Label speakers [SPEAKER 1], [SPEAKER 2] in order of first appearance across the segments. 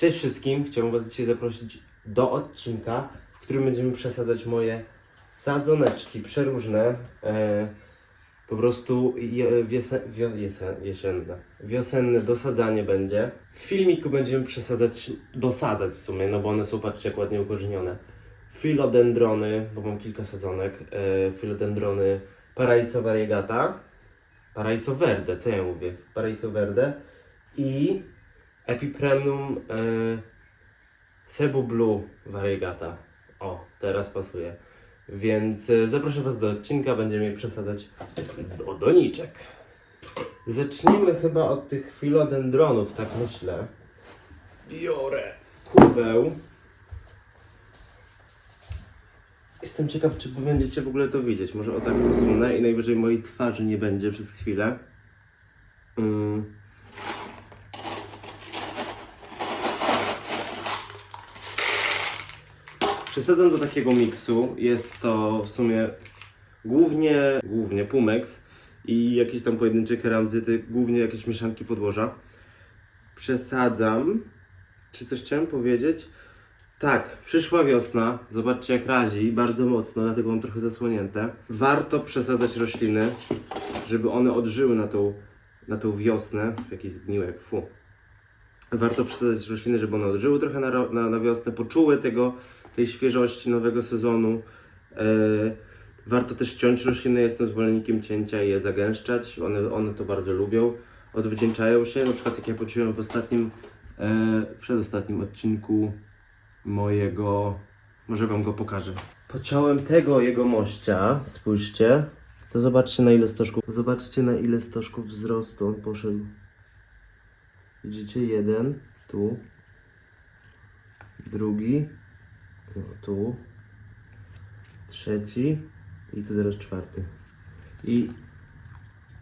[SPEAKER 1] Cześć wszystkim, chciałbym Was dzisiaj zaprosić do odcinka, w którym będziemy przesadzać moje sadzoneczki przeróżne. E, po prostu jesienne, wiosenne dosadzanie będzie. W filmiku będziemy przesadzać, dosadzać w sumie, no bo one są, patrzcie, jak ładnie ukorzenione. Filodendrony, bo mam kilka sadzonek. E, filodendrony Paraiso variegata. Paraiso verde, co ja mówię? Paraiso verde. I Epipremnum e, Cebu Blue variegata. O, teraz pasuje. Więc e, zapraszam Was do odcinka, będziemy przesadzać do doniczek. Zacznijmy chyba od tych filodendronów, tak myślę. Biorę kubeł. Jestem ciekaw, czy będziecie w ogóle to widzieć. Może o tak posunę i najwyżej mojej twarzy nie będzie przez chwilę. Mm. Przesadzam do takiego miksu. Jest to w sumie głównie, głównie Pumex i jakieś tam pojedyncze keramzyty, głównie jakieś mieszanki podłoża. Przesadzam. Czy coś chciałem powiedzieć? Tak, przyszła wiosna. Zobaczcie jak razi, bardzo mocno, dlatego mam trochę zasłonięte. Warto przesadzać rośliny, żeby one odżyły na tą, na tą wiosnę. Jakiś zgniłek, fu. Warto przesadzać rośliny, żeby one odżyły trochę na, na, na wiosnę, poczuły tego, tej świeżości nowego sezonu. E, warto też ciąć rośliny, jestem zwolennikiem cięcia i je zagęszczać. One, one to bardzo lubią. Odwdzięczają się, na przykład jak ja poczułem w ostatnim, e, przedostatnim odcinku mojego, może wam go pokażę. Pociąłem tego jego mościa, spójrzcie. To zobaczcie na ile stożków, to zobaczcie na ile stożków wzrostu on poszedł. Widzicie? Jeden, tu. Drugi, tu. Trzeci i tu teraz czwarty. I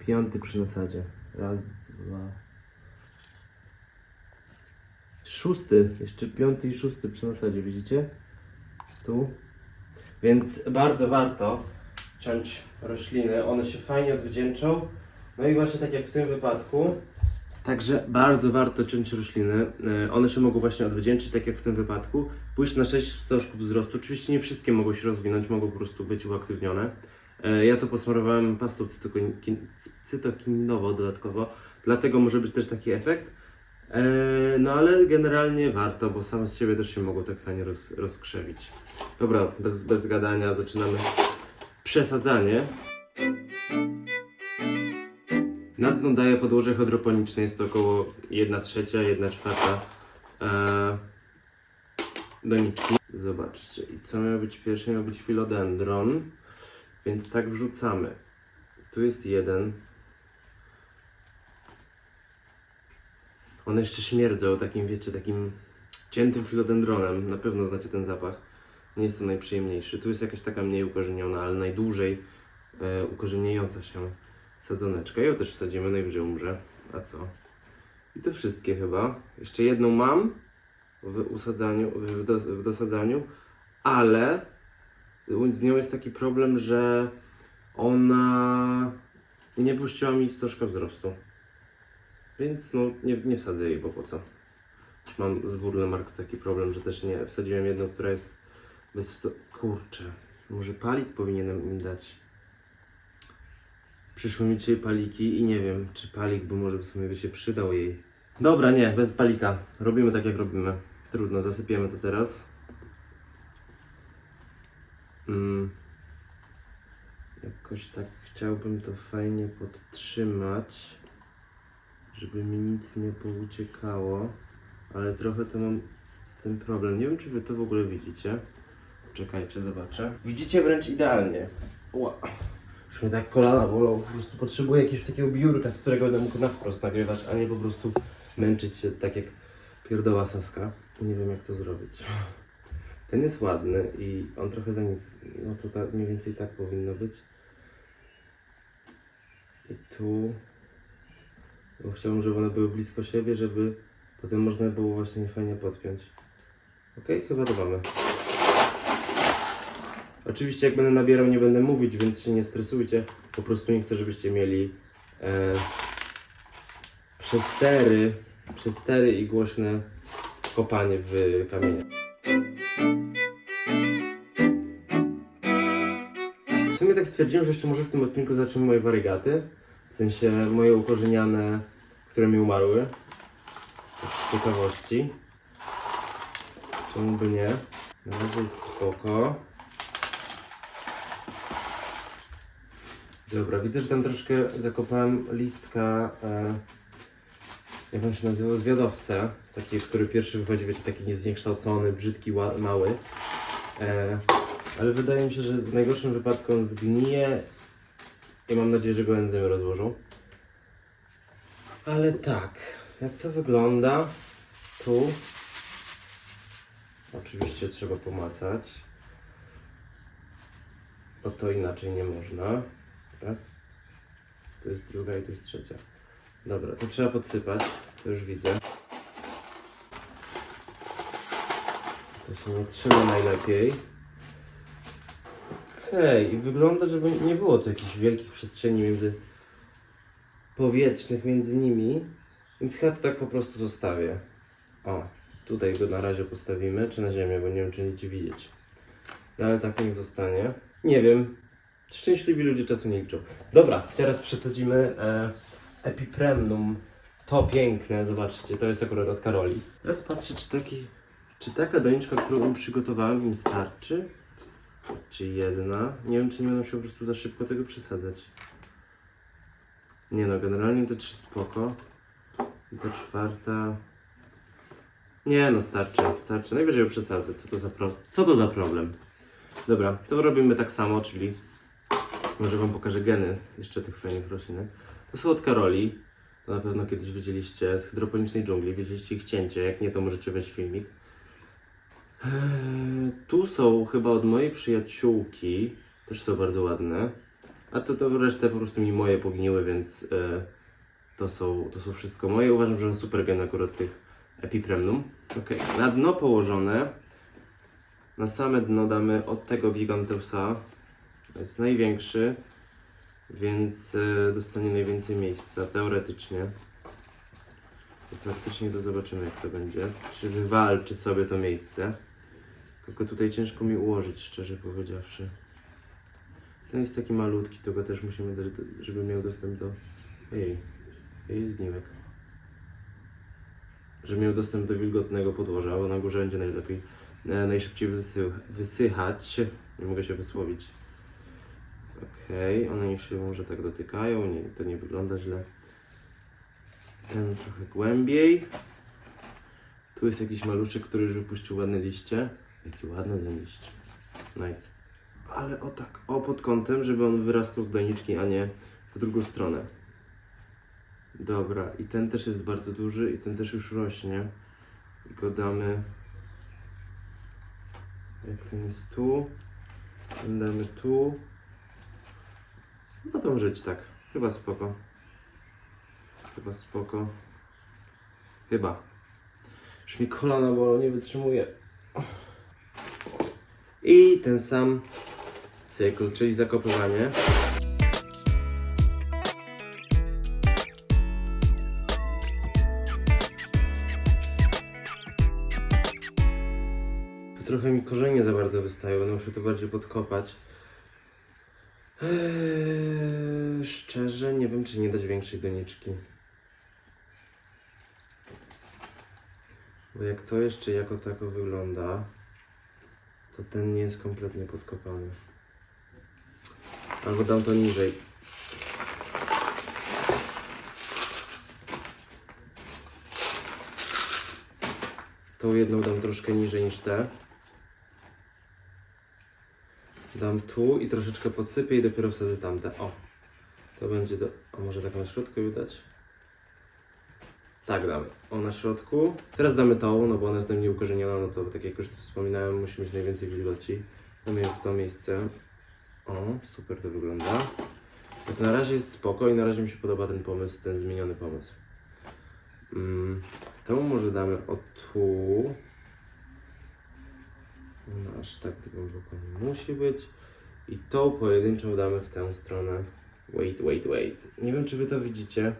[SPEAKER 1] piąty przy nasadzie. Raz, dwa. Szósty, jeszcze piąty i szósty przy nasadzie, widzicie? Tu. Więc bardzo warto ciąć rośliny, one się fajnie odwdzięczą. No i właśnie tak jak w tym wypadku. Także bardzo warto ciąć rośliny. E, One się mogą właśnie odwdzięczyć, tak jak w tym wypadku. Pójść na 6 stożków wzrostu. Oczywiście nie wszystkie mogą się rozwinąć, mogą po prostu być uaktywnione. E, Ja to posmarowałem pastą cytokin- cytokininową dodatkowo, dlatego może być też taki efekt. E, No ale generalnie warto, bo same z siebie też się mogą tak fajnie roz, rozkrzewić. Dobra, bez, bez gadania zaczynamy przesadzanie. Na dno daję podłoże hydroponiczne, jest to około 1 trzecia, 1 czwarta e, doniczki. Zobaczcie, i co miało być pierwsze? Miał być filodendron, więc tak wrzucamy. Tu jest jeden. One jeszcze śmierdzą takim, wiecie, takim ciętym filodendronem. Na pewno znacie ten zapach. Nie jest to najprzyjemniejszy. Tu jest jakaś taka mniej ukorzeniona, ale najdłużej e, ukorzeniejąca się sadzoneczka. Ją też wsadzimy, najwyżej umrze. A co? I to wszystkie chyba. Jeszcze jedną mam w usadzaniu, w, dos, w dosadzaniu, ale z nią jest taki problem, że ona nie puściła mi stożka wzrostu. Więc no nie, nie wsadzę jej, bo po co? Mam z Burlemarks taki problem, że też nie wsadziłem jedną, która jest bez. Kurczę, może palik powinienem im dać. Przyszły mi dzisiaj paliki i nie wiem, czy palik by może w sumie by się przydał jej. Dobra, nie, bez palika. Robimy tak jak robimy. Trudno, zasypiemy to teraz. Mm. Jakoś tak chciałbym to fajnie podtrzymać, żeby mi nic nie pouciekało, ale trochę to mam z tym problem. Nie wiem, czy wy to w ogóle widzicie. Czekajcie, zobaczę. Widzicie wręcz idealnie. Ła. Już mnie tak kolana bolą, po prostu potrzebuję jakiegoś takiego biurka, z którego będę mógł na wprost nagrywać, a nie po prostu męczyć się tak jak pierdoła saska. Nie wiem jak to zrobić. Ten jest ładny i on trochę za nic, no to tak, mniej więcej tak powinno być. I tu, bo chciałbym, żeby one były blisko siebie, żeby potem można było właśnie fajnie podpiąć. Okej, chyba to mamy. Oczywiście jak będę nabierał nie będę mówić, więc się nie stresujcie. Po prostu nie chcę, żebyście mieli e, przestery, przestery i głośne kopanie w kamienie. W sumie tak stwierdziłem, że jeszcze może w tym odcinku zaczniemy moje warygaty. W sensie moje ukorzeniane, które mi umarły. Tak Z ciekawości. Czemu by nie? Na razie jest spoko. Dobra, widzę, że tam troszkę zakopałem listka, e, jak on się nazywał, zwiadowcę. Taki, który pierwszy wychodzi, wiecie, taki niezniekształcony, brzydki, mały. E, ale wydaje mi się, że w najgorszym wypadku on zgnije i mam nadzieję, że go enzymy rozłożą. Ale tak, jak to wygląda? Tu oczywiście trzeba pomacać, bo to inaczej nie można. Raz, to jest druga i to jest trzecia. Dobra, to trzeba podsypać, to już widzę. To się nie trzyma najlepiej. Okej, i wygląda, żeby nie było tu jakichś wielkich przestrzeni między powietrznych między nimi, więc chyba to tak po prostu zostawię. O, tutaj go na razie postawimy, czy na ziemię, bo nie wiem, czy nic widzieć. No ale tak niech zostanie. Nie wiem. Szczęśliwi ludzie czasu nie liczą. Dobra, teraz przesadzimy e, Epipremnum. To piękne, zobaczcie, to jest akurat od Karoli. Teraz patrzę, czy, taki, czy taka doniczka, którą przygotowałem, im starczy. Czy jedna? Nie wiem, czy nie będą się po prostu za szybko tego przesadzać. Nie no, generalnie te trzy spoko. I ta czwarta... Nie no, starczy, starczy. Najwyżej ją przesadzę. Co to za, pro... Co to za problem? Dobra, to robimy tak samo, czyli może Wam pokażę geny jeszcze tych fajnych roślinek. To są od Karoli. To na pewno kiedyś widzieliście z hydroponicznej dżungli. Widzieliście ich cięcie. Jak nie, to możecie wejść filmik. Eee, tu są chyba od mojej przyjaciółki. Też są bardzo ładne. A to, to resztę po prostu mi moje pogniły, więc e, to, są, to są wszystko moje. Uważam, że super gen akurat tych epipremnum. Ok, na dno położone. Na same dno damy od tego giganteusa. Jest największy, więc e, dostanie najwięcej miejsca, teoretycznie. Praktycznie to zobaczymy jak to będzie. Czy wywalczy sobie to miejsce. Tylko tutaj ciężko mi ułożyć, szczerze powiedziawszy. Ten jest taki malutki, to go też musimy dać, żeby miał dostęp do... Ej, ej zgniłek. Żeby miał dostęp do wilgotnego podłoża, bo na górze będzie najlepiej, e, najszybciej wysy, wysychać. Nie mogę się wysłowić. Okej, one niech się może tak dotykają, nie, to nie wygląda źle. Ten trochę głębiej. Tu jest jakiś maluszek, który już wypuścił ładne liście. Jaki ładny ten liść. Nice. Ale o tak, o pod kątem, żeby on wyrastał z doniczki, a nie w drugą stronę. Dobra, i ten też jest bardzo duży i ten też już rośnie. I go damy... Jak ten jest tu, ten damy tu. No może być tak. Chyba spoko. Chyba spoko. Chyba. Już mi kolana bolą, nie wytrzymuję. I ten sam cykl, czyli zakopywanie. Trochę mi korzenie za bardzo wystają, będę musiał to bardziej podkopać. Eee, szczerze nie wiem, czy nie dać większej doniczki. Bo jak to jeszcze jako tako wygląda, to ten nie jest kompletnie podkopany. Albo dam to niżej. Tą jedną dam troszkę niżej niż te. Dam tu i troszeczkę podsypię i dopiero wsadzę tamte. O, to będzie do... A może tak na środku ją dać? Tak damy. O, na środku. Teraz damy tą, no bo ona jest najmniej ukorzeniona, no to tak jak już tu wspominałem, musi mieć najwięcej wilgoci. Damy ją w to miejsce. O, super to wygląda. Tak na razie jest spoko i na razie mi się podoba ten pomysł, ten zmieniony pomysł. Mm, tą może damy o tu. No aż tak głęboko nie musi być. I tą pojedynczą damy w tę stronę. Wait, wait, wait. Nie wiem, czy wy to widzicie.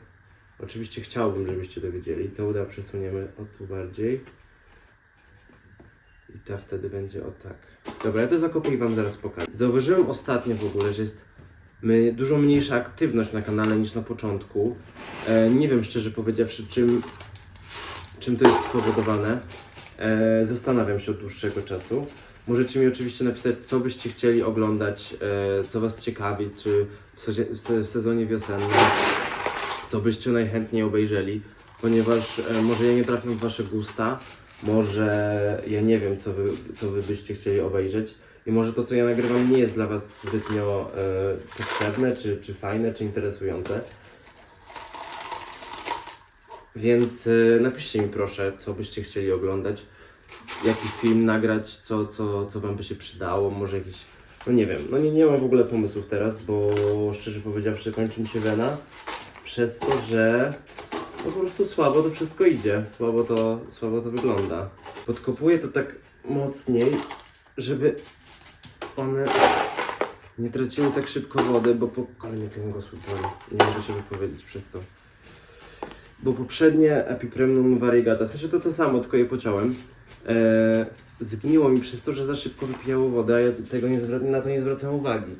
[SPEAKER 1] Oczywiście chciałbym, żebyście to widzieli. To uda przesuniemy o tu bardziej. I ta wtedy będzie o tak. Dobra, ja to zakopię i wam zaraz pokażę. Zauważyłem ostatnio w ogóle, że jest my, dużo mniejsza aktywność na kanale niż na początku. E, nie wiem szczerze powiedziawszy, czym, czym to jest spowodowane. E, zastanawiam się od dłuższego czasu. Możecie mi oczywiście napisać, co byście chcieli oglądać, e, co Was ciekawi, czy w, sezie- w se- w sezonie wiosennym, co byście najchętniej obejrzeli, ponieważ e, może ja nie trafię w Wasze gusta, może ja nie wiem, co wy, co wy byście chcieli obejrzeć i może to, co ja nagrywam, nie jest dla Was zbytnio e, potrzebne, czy, czy fajne, czy interesujące. Więc e, napiszcie mi proszę, co byście chcieli oglądać, jaki film nagrać, co, co, co Wam by się przydało, może jakiś, no nie wiem, no nie, nie mam w ogóle pomysłów teraz, bo szczerze powiedziawszy kończy mi się wena, przez to, że no po prostu słabo to wszystko idzie, słabo to, słabo to wygląda. Podkopuję to tak mocniej, żeby one nie traciły tak szybko wody, bo po kolejny kręgosłup nie mogę się wypowiedzieć przez to. Bo poprzednie Epipremnum variegata, w sensie to to samo, tylko je pociąłem, e, zgniło mi przez to, że za szybko wypijało wodę, a ja tego nie na to nie zwracam uwagi.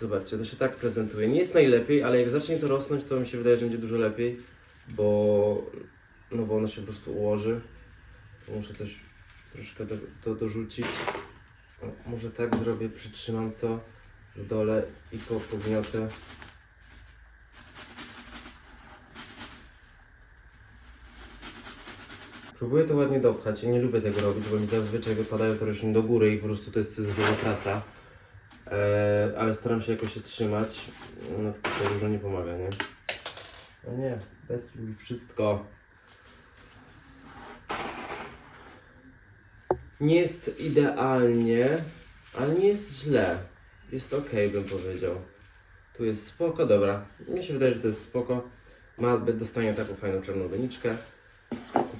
[SPEAKER 1] Zobaczcie, to się tak prezentuje. Nie jest najlepiej, ale jak zacznie to rosnąć, to mi się wydaje, że będzie dużo lepiej, bo, no bo ono się po prostu ułoży. Muszę coś troszkę do, dorzucić. O, może tak zrobię, przytrzymam to w dole i po, pogniotę. Próbuję to ładnie dopchać. Ja nie lubię tego robić, bo mi zazwyczaj wypadają te rośliny do góry i po prostu to jest syzyfowa praca. Eee, ale staram się jakoś się trzymać. No tylko to dużo nie pomaga, nie? No nie, dajcie mi wszystko. Nie jest idealnie, ale nie jest źle. Jest ok, bym powiedział. Tu jest spoko, dobra. Mi się wydaje, że to jest spoko. Ma, dostanie taką fajną czarną doniczkę.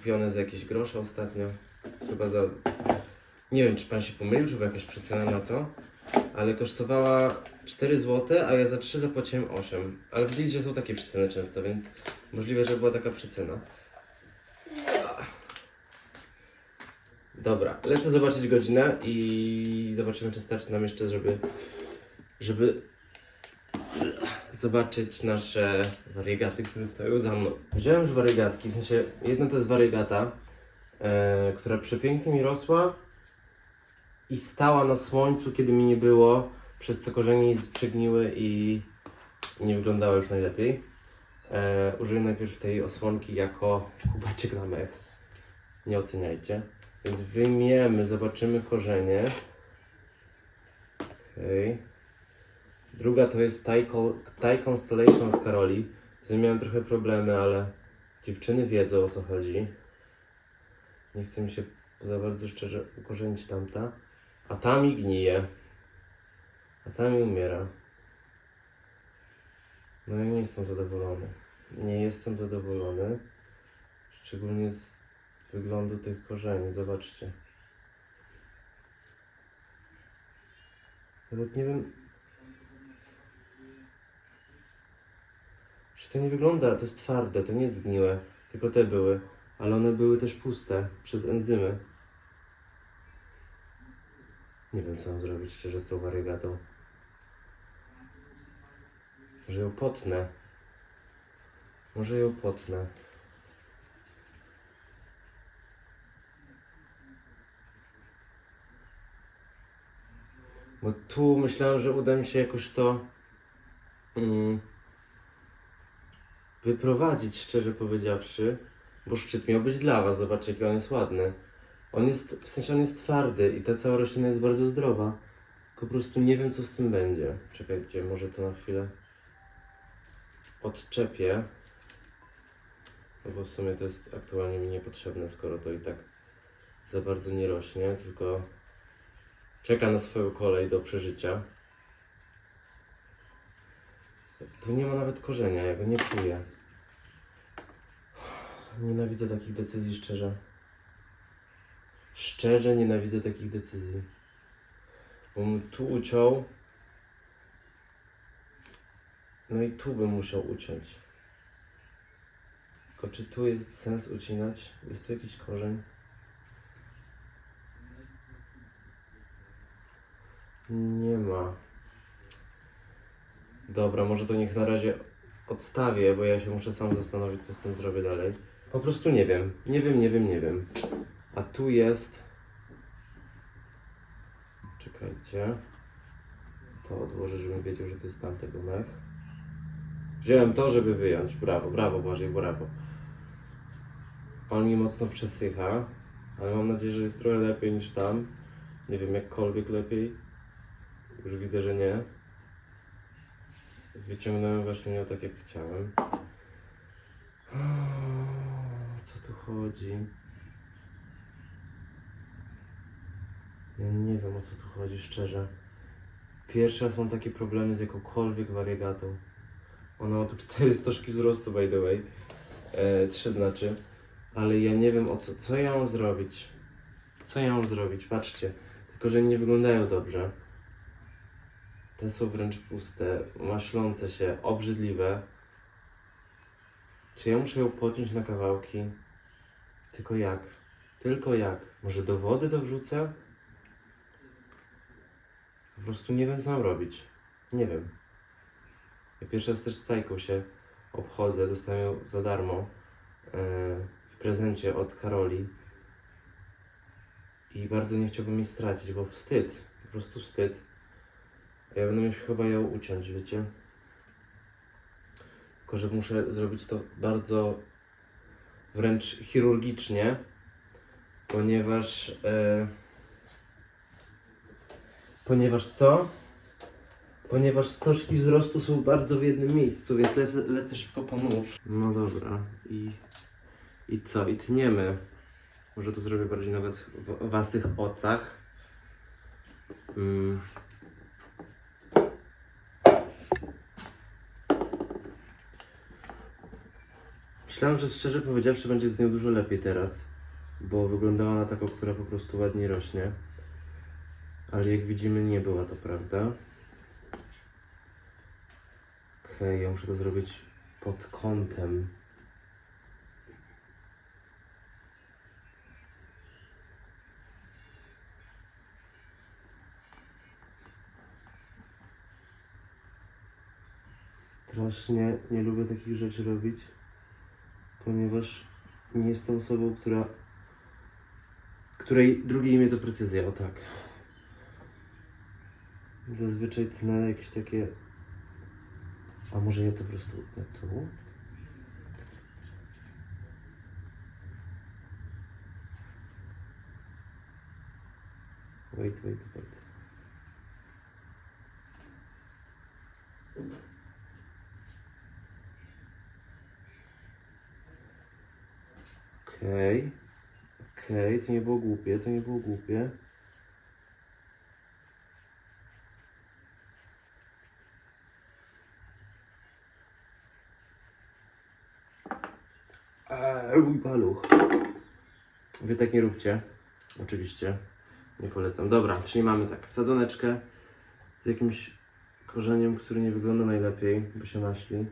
[SPEAKER 1] Kupione za jakieś grosze ostatnio. Chyba za... Nie wiem, czy pan się pomylił, czy była jakaś przecena na to. Ale kosztowała 4 zł, a ja za 3 zapłaciłem 8. Ale w Lidzie są takie przeceny często, więc możliwe, że była taka przecena. Dobra, lecę zobaczyć godzinę i zobaczymy, czy starczy nam jeszcze, żeby, żeby zobaczyć nasze wariegaty, które stoją za mną. Wziąłem już wariegatki, w sensie jedna to jest wariegata, e, która przepięknie mi rosła i stała na słońcu, kiedy mi nie było, przez co korzenie jej sprzegniły i nie wyglądała już najlepiej. E, użyję najpierw tej osłonki jako kubeczek na mech. Nie oceniajcie. Więc wyjmiemy, zobaczymy korzenie. Okej. Druga to jest Thai, Constellation of Karoli. Z nią miałem trochę problemy, ale dziewczyny wiedzą o co chodzi. Nie chcę mi się za bardzo szczerze ukorzenić tamta. A ta mi gnije. A ta mi umiera. No ja nie jestem zadowolony. Nie jestem zadowolony. Szczególnie z wyglądu tych korzeni. Zobaczcie. Nawet nie wiem. To nie wygląda, to jest twarde, to nie jest zgniłe. Tylko te były. Ale one były też puste przez enzymy. Nie wiem co mam zrobić szczerze z tą wariegatą. Może ją potnę. Może ją potnę. Bo tu myślałem, że uda mi się jakoś to mm, wyprowadzić, szczerze powiedziawszy, bo szczyt miał być dla Was. Zobaczcie, jaki on jest ładny. On jest, w sensie on jest twardy i ta cała roślina jest bardzo zdrowa. Tylko po prostu nie wiem, co z tym będzie. Czekajcie, może to na chwilę odczepię. No bo w sumie to jest aktualnie mi niepotrzebne, skoro to i tak za bardzo nie rośnie, tylko czeka na swoją kolej do przeżycia. Tu nie ma nawet korzenia, ja go nie czuję. Nienawidzę takich decyzji, szczerze. Szczerze nienawidzę takich decyzji. Bo bym tu uciął. No i tu bym musiał uciąć. Tylko czy tu jest sens ucinać? Jest tu jakiś korzeń? Nie ma. Dobra, może to niech na razie odstawię, bo ja się muszę sam zastanowić, co z tym zrobię dalej. Po prostu nie wiem. Nie wiem, nie wiem, nie wiem. A tu jest. Czekajcie. To odłożę, żebym wiedział, że to jest tamtego mech. Wziąłem to, żeby wyjąć. Brawo, brawo, Błażej, brawo. On mi mocno przesycha, ale mam nadzieję, że jest trochę lepiej niż tam. Nie wiem, jakkolwiek lepiej. Już widzę, że nie. Wyciągnąłem właśnie ją tak, jak chciałem. O co tu chodzi? Ja nie wiem, o co tu chodzi, szczerze. Pierwszy raz mam takie problemy z jakąkolwiek wariegatą. Ona ma tu 4 stożki wzrostu, by the way. E, 3 znaczy. Ale ja nie wiem, o co, co ja mam zrobić. Co ja mam zrobić? Patrzcie. Tylko, że nie wyglądają dobrze. Te są wręcz puste, maślące się, obrzydliwe. Czy ja muszę ją pociąć na kawałki? Tylko jak? Tylko jak? Może do wody to wrzucę? Po prostu nie wiem, co mam robić. Nie wiem. Ja pierwszy raz też z Tajką się obchodzę. Dostałem ją za darmo e, w prezencie od Karoli. I bardzo nie chciałbym jej stracić, bo wstyd. Po prostu wstyd. Ja będę musiał chyba ją uciąć, wiecie? Tylko, że muszę zrobić to bardzo wręcz chirurgicznie, ponieważ. E, ponieważ co? Ponieważ stożki wzrostu są bardzo w jednym miejscu, więc lecę, lecę szybko po nóż. No dobra, i. I co? I tniemy. Może to zrobię bardziej na was, w waszych ocach. Mm. Myślałem, że szczerze powiedziawszy będzie z nią dużo lepiej teraz, bo wyglądała na taką, która po prostu ładnie rośnie. Ale jak widzimy nie była to prawda. Okej, ja muszę to zrobić pod kątem. Strasznie nie lubię takich rzeczy robić, ponieważ nie jestem osobą, która. której drugie imię to precyzja, o tak. Zazwyczaj tnę jakieś takie. A może ja to po prostu utnę tu? Wait, wait, wait. Okej. Okej, to nie było głupie, to nie było głupie. Eee, mój paluch. Wy tak nie róbcie. Oczywiście. Nie polecam. Dobra, czyli mamy tak, sadzoneczkę z jakimś korzeniem, który nie wygląda najlepiej, bo się naśli.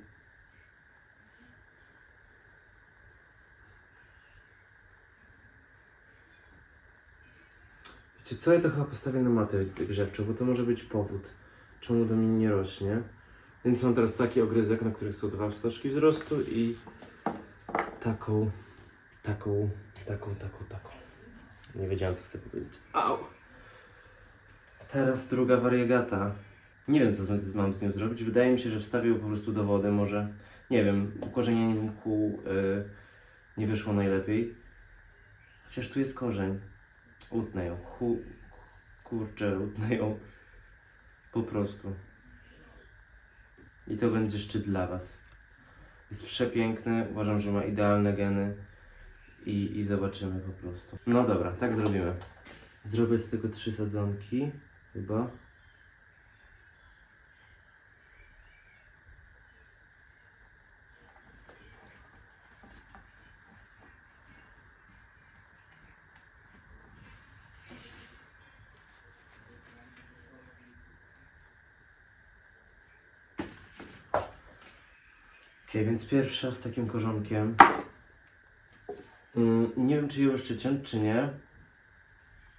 [SPEAKER 1] Wiecie co, ja to chyba postawię na matę grzewczą, bo to może być powód, czemu do mnie nie rośnie. Więc mam teraz taki ogryzek, na których są dwa wsteczki wzrostu i taką, taką, taką, taką, taką. Nie wiedziałem, co chcę powiedzieć. Au! Teraz druga wariegata. Nie wiem, co z- mam z nią zrobić. Wydaje mi się, że wstawię ją po prostu do wody. Może, nie wiem, ukorzenienie mchu y, nie wyszło najlepiej. Chociaż tu jest korzeń. Utnę ją. Kurczę, utnę ją. Po prostu. I to będzie szczyt dla Was. Jest przepiękny, uważam, że ma idealne geny i, i zobaczymy po prostu. No dobra, tak zrobimy. Zrobię z tego trzy sadzonki, chyba. Okej, więc pierwsza z takim korzonkiem. Mm, nie wiem, czy ją jeszcze ciąć, czy nie.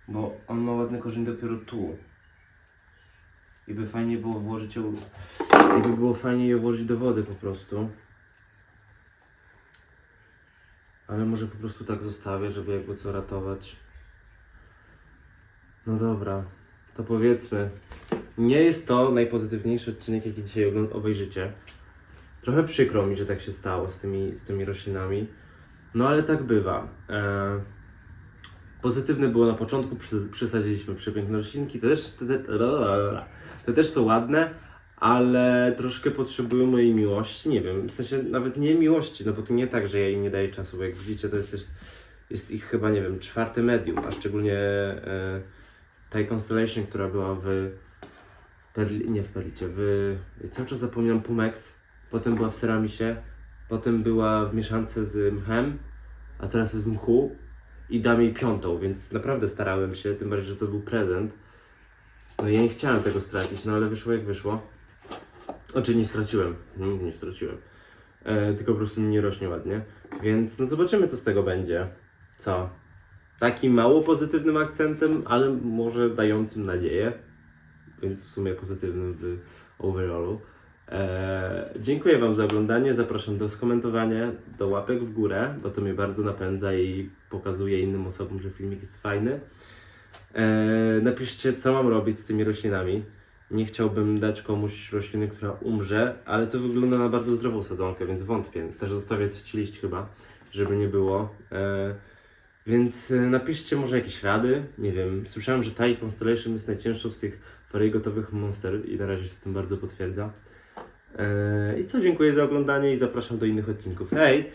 [SPEAKER 1] Bo on ma ładny korzeń dopiero tu. i by fajnie było włożyć ją, i by było fajnie je włożyć do wody po prostu. Ale może po prostu tak zostawię, żeby jakby co ratować. No dobra, to powiedzmy. Nie jest to najpozytywniejszy odcinek, jaki dzisiaj obejrzycie. Trochę przykro mi, że tak się stało z tymi, z tymi roślinami. No ale tak bywa. E, pozytywne było na początku, przy, przysadziliśmy przepiękne roślinki, te też, te, te, te też są ładne, ale troszkę potrzebują mojej miłości, nie wiem, w sensie nawet nie miłości, no bo to nie tak, że ja im nie daję czasu, bo jak widzicie to jest też, jest ich chyba, nie wiem, czwarte medium, a szczególnie e, tej Constellation, która była w Perli, nie w Perlicie, w, cały czas zapominam Pumex, potem była w Ceramisie, potem była w mieszance z mchem, a teraz jest w mchu i dam jej piątą, więc naprawdę starałem się, tym bardziej, że to był prezent. No ja nie chciałem tego stracić, no ale wyszło jak wyszło. Znaczy nie straciłem, mm, nie straciłem. E, tylko po prostu nie rośnie ładnie. Więc no zobaczymy co z tego będzie. Co? Takim mało pozytywnym akcentem, ale może dającym nadzieję. Więc w sumie pozytywnym w overallu. E, dziękuję Wam za oglądanie. Zapraszam do skomentowania, do łapek w górę, bo to mnie bardzo napędza i pokazuje innym osobom, że filmik jest fajny. E, napiszcie, co mam robić z tymi roślinami. Nie chciałbym dać komuś rośliny, która umrze, ale to wygląda na bardzo zdrową sadzonkę, więc wątpię. Też zostawię trzeci liść chyba, żeby nie było. E, więc napiszcie może jakieś rady. Nie wiem, słyszałem, że Thai Constellation jest najcięższą z tych farii gotowych monster i na razie się z tym bardzo potwierdza. E, I co, dziękuję za oglądanie i zapraszam do innych odcinków. Hej!